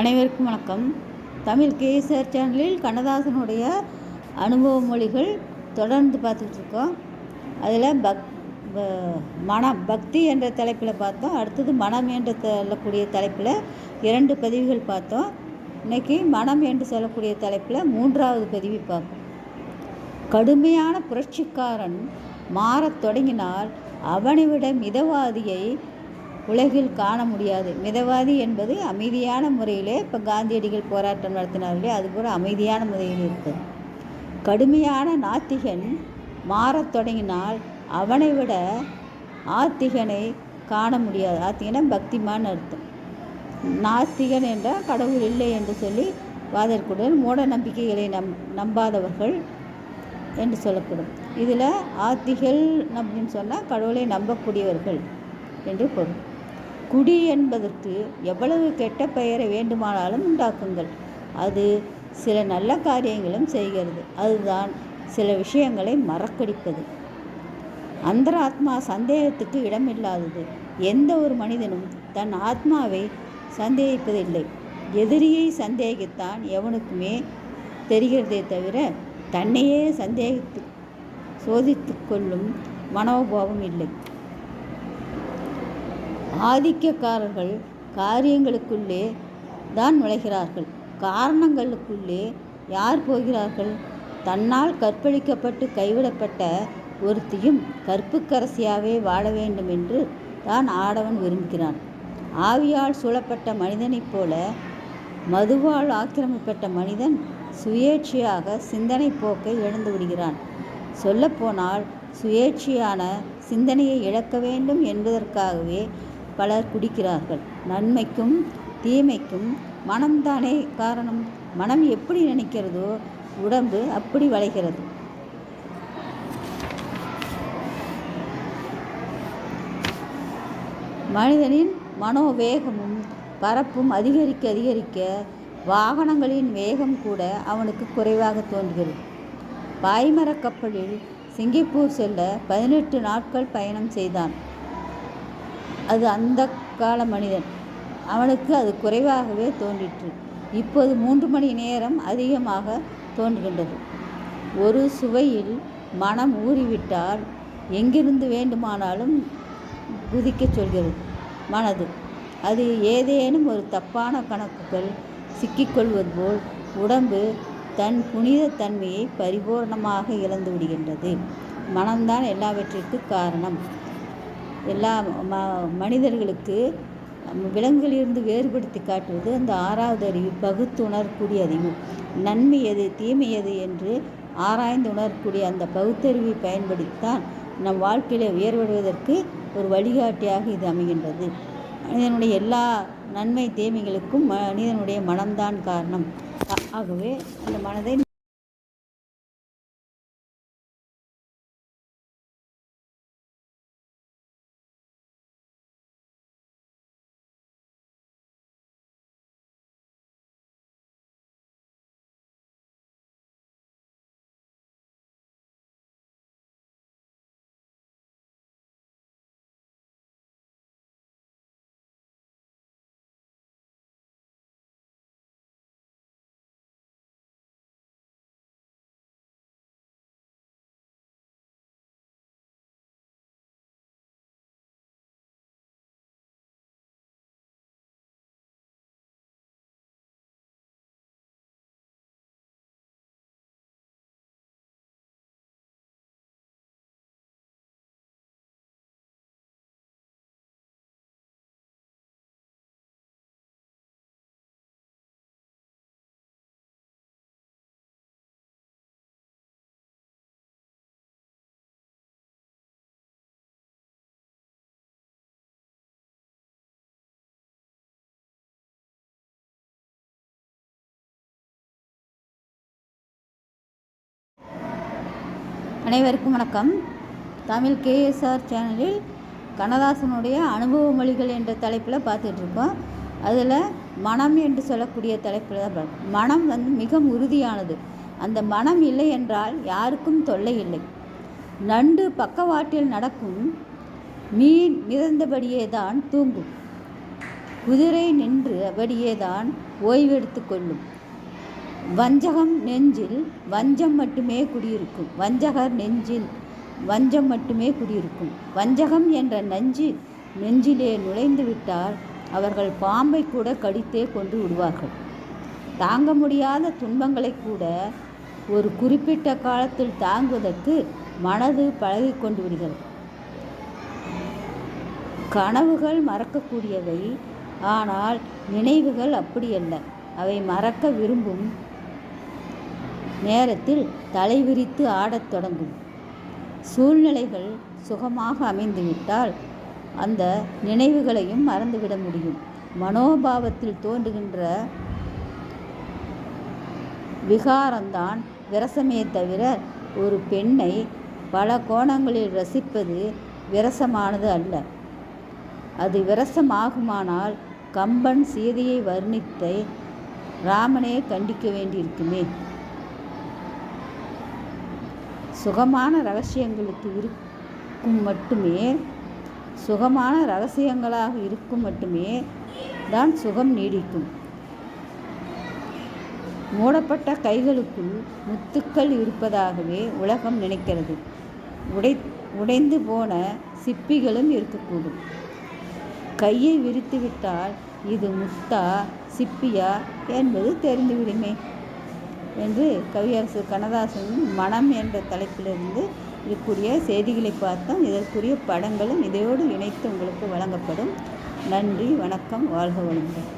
அனைவருக்கும் வணக்கம். தமிழ் கேசர் சேனலில் கண்ணதாசனுடைய அனுபவ மொழிகள் தொடர்ந்து பார்த்துக்கிட்டு இருக்கோம் அதில் பக் மனம் பக்தி என்ற தலைப்பில் பார்த்தோம். அடுத்தது மனம் என்று சொல்லக்கூடிய தலைப்பில் இரண்டு பதிவுகள் பார்த்தோம். இன்னைக்கு மனம் என்று சொல்லக்கூடிய தலைப்பில் மூன்றாவது பதிவு பார்ப்போம். கடுமையான புரட்சிக்காரன் மாறத் தொடங்கினால் அவனை விட மிதவாதியை உலகில் காண முடியாது. மிதவாதி என்பது அமைதியான முறையிலே இப்போ காந்தியடிகள் போராட்டம் நடத்தினார்களே அது கூட அமைதியான முறையில் இருக்குது கடுமையான நாத்திகன் மாறத் தொடங்கினால் அவனை விட ஆத்திகனை காண முடியாது. ஆத்திகனை பக்திமான அர்த்தம். நாத்திகன் என்றால் கடவுள் இல்லை என்று சொல்லி வாதற்குடன் மூட நம்பிக்கைகளை நம் நம்பாதவர்கள் என்று சொல்லப்படும் இதில் ஆத்திகள் அப்படின்னு சொன்னால் கடவுளை நம்பக்கூடியவர்கள் என்று பொருள். குடி என்பதற்கு எவ்வளவு கெட்ட பெயரை வேண்டுமானாலும் உண்டாக்குங்கள். அது சில நல்ல காரியங்களும் செய்கிறது. அதுதான் சில விஷயங்களை மறக்கடிப்பது. அந்தராத்மா சந்தேகத்துக்கு இடமில்லாதது. எந்த ஒரு மனிதனும் தன் ஆத்மாவை சந்தேகிப்பதில்லை. எதிரியை சந்தேகித்தான் எவனுக்குமே தெரிகிறதே தவிர தன்னையே சந்தேகித்து சோதித்து கொள்ளும் மனோபாவம் இல்லை. ஆதிக்கக்காரர்கள் காரியங்களுக்குள்ளே தான் நுழைகிறார்கள். காரணங்களுக்குள்ளே யார் போகிறார்கள்? தன்னால் கற்பழிக்கப்பட்டு கைவிடப்பட்ட ஒருத்தியும் கற்புக்கரசியாகவே வாழ வேண்டும் என்று தான் ஆடவன் விரும்புகிறான். ஆவியால் சூழப்பட்ட மனிதனைப் போல மதுவால் ஆக்கிரமிப்பட்ட மனிதன் சுயேட்சையாக சிந்தனை போக்கை இழந்து விடுகிறான். சொல்லப்போனால் சுயேட்சையான சிந்தனையை இழக்க வேண்டும் என்பதற்காகவே பலர் குடிக்கிறார்கள். நன்மைக்கும் தீமைக்கும் மனம்தானே காரணம்? மனம் எப்படி நினைக்கிறதோ உடம்பு அப்படி வளைகிறது. மனிதனின் மனோவேகமும் பரப்பும் அதிகரிக்க அதிகரிக்க வாகனங்களின் வேகம் கூட அவனுக்கு குறைவாக தோன்றுகிறது. பாய்மரக் கப்பலில் சிங்கப்பூர் செல்ல பதினெட்டு நாட்கள் பயணம் செய்தான். அது அந்த கால மனிதன். அவனுக்கு அது குறைவாகவே தோன்றிற்று. இப்போது மூன்று மணி நேரம் அதிகமாக தோன்றுகின்றது. ஒரு சுவையில் மனம் ஊறிவிட்டால் எங்கிருந்து வேண்டுமானாலும் குதிக்கச் சொல்கிறது. மனது. அது ஏதேனும் ஒரு தப்பான கணக்குகள் சிக்கிக்கொள்வது போல் உடம்பு தன் புனித தன்மையை பரிபூர்ணமாக இழந்து விடுகின்றது. மனம்தான் எல்லாவற்றிற்கு காரணம். எல்லா ம மனிதர்களுக்கு விலங்குகளிலிருந்து வேறுபடுத்தி காட்டுவது அந்த ஆறாவது அறிவு பகுத்து உணரக்கூடிய அறிவு. நன்மை எது தீமை எது என்று ஆராய்ந்து உணரக்கூடிய அந்த பகுத்தறிவை பயன்படுத்தித்தான் நம் வாழ்க்கையில் உயர்வடைவதற்கு ஒரு வழிகாட்டியாக இது அமைகின்றது. மனிதனுடைய எல்லா நன்மை தீமைகளுக்கும் மனிதனுடைய மனம்தான் காரணம். ஆகவே அந்த மனதை அனைவருக்கும் வணக்கம். தமிழ் கேஎஸ்ஆர் சேனலில் கண்ணதாசனுடைய அனுபவ மொழிகள் என்ற தலைப்பில் பார்த்துட்ருக்கோம். அதில் மனம் என்று சொல்லக்கூடிய தலைப்பில் தான் மனம் வந்து மிக உறுதியானது. அந்த மனம் இல்லை என்றால் யாருக்கும் தொல்லை இல்லை. நண்டு பக்கவாட்டில் நடக்கும் மீன் மிதந்தபடியே தான் தூங்கும். குதிரை நின்றபடியே தான் ஓய்வெடுத்து கொள்ளும். வஞ்சகம் நெஞ்சில் வஞ்சம் மட்டுமே குடியிருக்கும். வஞ்சகர் நெஞ்சில் வஞ்சம் மட்டுமே குடியிருக்கும். வஞ்சகம் என்ற நஞ்சு நெஞ்சிலே நுழைந்து விட்டால் அவர்கள் பாம்பை கூட கடித்தே கொண்டு விடுவார்கள். தாங்க முடியாத துன்பங்களை கூட ஒரு குறிப்பிட்ட காலத்தில் தாங்குவதற்கு மனது பழகி கொண்டு விடுகிறது. கனவுகள் மறக்கக்கூடியவை ஆனால் நினைவுகள் அப்படியல்ல. அவை மறக்க விரும்பும் நேரத்தில் தலைவிரித்து ஆடத் தொடங்கும். சூழ்நிலைகள் சுகமாக அமைந்துவிட்டால் அந்த நினைவுகளையும் மறந்துவிட முடியும். மனோபாவத்தில் தோன்றுகின்ற விகாரம்தான் விரசமே தவிர ஒரு பெண்ணை பல கோணங்களில் ரசிப்பது விரசமானது அல்ல. அது விரசமாகுமானால் கம்பன் சீதையை வர்ணித்தை ராமனே கண்டிக்க வேண்டியிருக்குமே. சுகமான ரகசியங்களுக்கு இருக்கும் மட்டுமே சுகமான ரகசியங்களாக இருக்கும் மட்டுமே தான் சுகம் நீடிக்கும். மூடப்பட்ட கைகளுக்குள் முத்துக்கள் இருப்பதாகவே உலகம் நினைக்கிறது. உடை உடைந்து போன சிப்பிகளும் இருக்கக்கூடும். கையை விரித்துவிட்டால் இது முத்தா சிப்பியா என்பது தெரிந்துவிடுமே. என்று கவியரசு கண்ணதாசன் மனம் என்ற தலைப்பிலிருந்து இருக்கக்கூடிய செய்திகளை பார்த்தோம் இதற்குரிய படங்களும் இதையோடு இணைத்து உங்களுக்கு வழங்கப்படும். நன்றி வணக்கம் வாழ்க வளமுடன்.